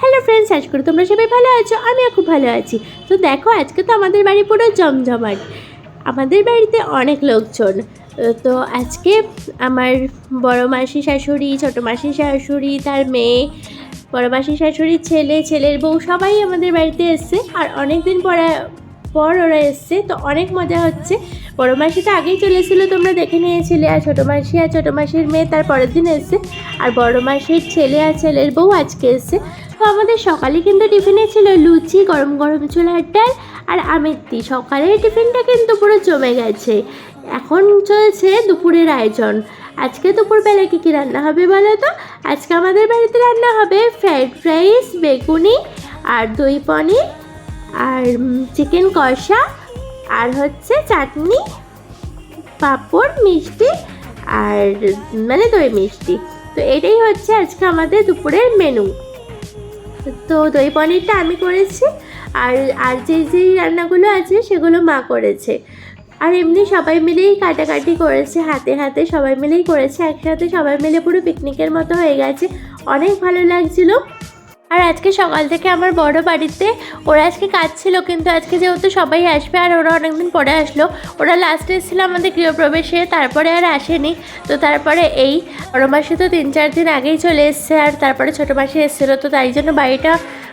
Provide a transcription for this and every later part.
Hello friends আজ করে তোমরা সবাই ভালো আছো, আমিও খুব ভালো আছি। তো দেখো, আজকে তো আমাদের বাড়ি পুরো জমজমাট। আমাদের বাড়িতে অনেক লোকজন। তো আজকে আমার বড় মাসি শাশুড়ি, ছোটো মাসি শাশুড়ি, তার মেয়ে, বড় মাসি শাশুড়ির ছেলে, ছেলের বউ সবাই আমাদের বাড়িতে এসছে। আর অনেক দিন পরে পর ওরা এসছে, তো অনেক মজা হচ্ছে। বড় মাসি তো আগেই চলে তোমরা দেখে নিয়েছিলে, আর ছোটো মাসি আর ছোটো মাসির মেয়ে তার পরের দিন এসছে। আর বড় মাসির ছেলে আর ছেলের বউ আজকে এসছে। তো আমাদের সকালে কিন্তু টিফিনে ছিল লুচি, গরম গরম ছোলার ডাল আর আমের সকালের টিফিনটা কিন্তু পুরো জমে গেছে। এখন চলছে দুপুরের আয়োজন। আজকে দুপুরবেলা কী কী রান্না হবে বলো তো? আজকে আমাদের বাড়িতে রান্না হবে ফ্রাইড রাইস বেগুনি আর দই পনির। আর চিকেন কষা, আর হচ্ছে চাটনি, পাঁপড়, মিষ্টি, আর মানে দই মিষ্টি। তো এটাই হচ্ছে আজকে আমাদের দুপুরের মেনু তো দই পনিরটা আমি করেছি, আর আর যে যেই রান্নাগুলো আছে সেগুলো মা করেছে। আর এমনি সবাই মিলেই কাটাকাটি করেছে, হাতে হাতে সবাই মিলেই করেছে, একসাথে সবাই মিলে পুরো পিকনিকের মতো হয়ে গেছে। অনেক ভালো লাগছিল। আর আজকে সকাল থেকে আমার বড় বাড়িতে ওরা আজকে কাজ ছিল কিন্তু আজকে যেহেতু সবাই আসবে আর ওরা অনেকদিন পরে আসলো, ওরা লাস্টে এসেছিল আমাদের গৃহপ্রবেশে, তারপরে আর আসেনি। তো তারপরে এই বড় মাসি তো তিন চার দিন আগেই চলে এসছে আর তারপরে ছোটো মাসি এসেছিল, তো তাই জন্য বাড়িটা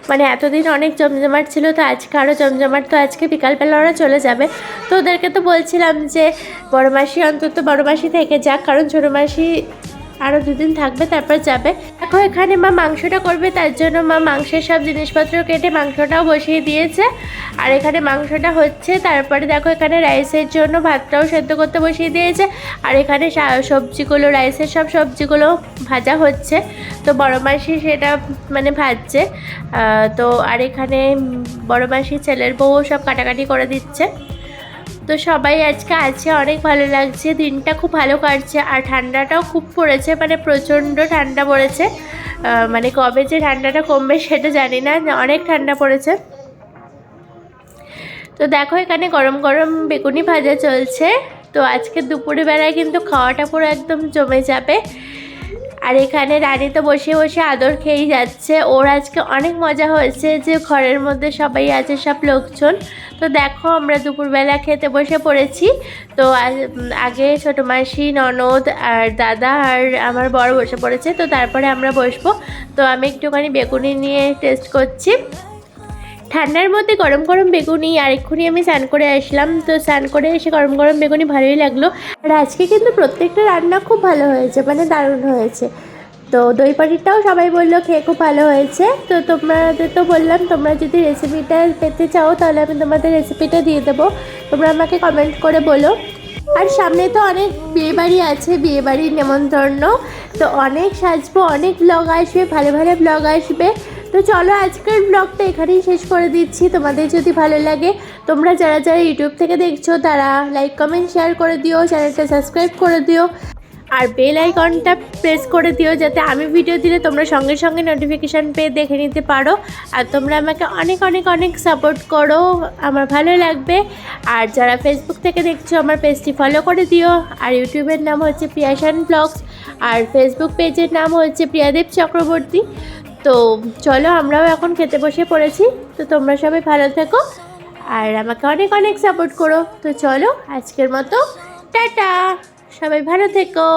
মানে এতদিন অনেক জমজমাট ছিল, তো আজকে আরও জমজমাট, তো আজকে বিকালবেলা ওরা চলে যাবে। তো ওদেরকে তো বলছিলাম যে, বড় মাসি অন্তত বড় মাসি থেকে যাক, কারণ ছোটো মাসি আরও দুদিন থাকবে, তারপর যাবে। দেখো, এখানে মা মাংসটা করবে, তার জন্য মা মাংসের সব জিনিসপত্র কেটে মাংসটাও বসিয়ে দিয়েছে। আর এখানে মাংসটা হচ্ছে, তারপরে দেখো, এখানে রাইসের জন্য ভাতটাও সেদ্ধ করতে বসিয়ে দিয়েছে। আর এখানে সবজিগুলো, রাইসের সব সবজিগুলো ভাজা হচ্ছে। তো বড় মাসি সেটা মানে ভাজছে। তো আর এখানে বড় মাসি ছেলের বউ সব কাটাকাটি করে দিচ্ছে। তো সবাই আজকে আছে, অনেক ভালো লাগছে, দিনটা খুব ভালো কাটছে, আর ঠান্ডাটাও খুব পড়েছে মানে প্রচণ্ড ঠান্ডা পড়েছে। মানে কবে যে ঠান্ডাটা কমবে সেটা জানি না, অনেক ঠান্ডা পড়েছে। তো দেখো এখানে গরম গরম বেগুনি ভাজা চলছে। তো আজকে দুপুরে বেলায় কিন্তু খাওয়াটা পুরো একদম জমে যাবে। আর এখানে রানী তো বসে বসে আদর খেয়েই যাচ্ছে। ওর আজকে অনেক মজা হয়েছে যে ঘরের মধ্যে সবাই আছে, সব লোকজন। তো দেখো আমরা দুপুরবেলা খেতে বসে পড়েছি। তো আগে ছোটো মাসি, ননদ আর দাদা আর আমার বড় বসে পড়েছে। তো তারপরে আমরা বসবো। তো আমি একটুখানি বেগুনি নিয়ে টেস্ট করছি। ঠান্ডার মধ্যে গরম গরম বেগুনি আর এক্ষুনি আমি স্নান করে আসলাম। তো স্নান করে এসে গরম গরম বেগুনি ভালোই লাগল। আর আজকে কিন্তু প্রত্যেকটা রান্না খুব ভালো হয়েছে মানে দারুণ হয়েছে। তো দই পানিরটাও সবাই বলল খেয়ে খুব ভালো হয়েছে। তো তোমাদের তো বললাম, তোমরা যদি রেসিপিটা পেতে চাও, তাহলে আমি তোমাদের রেসিপিটা দিয়ে দেবো। তোমরা আমাকে কমেন্ট করে বলো। আর সামনে তো অনেক বিয়েবাড়ি আছে, বিয়েবাড়ির নেমন্তন্ন। তো অনেক সাজবো, অনেক ব্লগ আসবে, ভালো ভালো ব্লগ আসবে। তো চলো আজকের ব্লগটা এখানেই শেষ করে দিচ্ছি। তোমাদের যদি ভালো লাগে, তোমরা যারা যারা ইউটিউব থেকে দেখছ, তারা লাইক কমেন্ট শেয়ার করে দিও চ্যানেলটা সাবস্ক্রাইব করে দিও। আর বেল আইকনটা প্রেস করে দিও, যাতে আমি ভিডিও দিলে তোমরা সঙ্গে সঙ্গে নোটিফিকেশান পেয়ে দেখে নিতে পারো। আর তোমরা আমাকে অনেক অনেক অনেক সাপোর্ট করো। আমার ভালো লাগবে। আর যারা ফেসবুক থেকে দেখছ, আমার পেজটি ফলো করে দিও। আর ইউটিউবের নাম হচ্ছে প্রিয়াশান ব্লগস আর ফেসবুক পেজের নাম হচ্ছে প্রিয়াদেব চক্রবর্তী তো চলো আমরাও এখন খেতে বসে পড়েছি। তো তোমরা সবাই ভালো থেকো আর আমাকে অনেক অনেক সাপোর্ট করো। তো চলো আজকের মতো, টাটা! সবাই ভালো থেকো।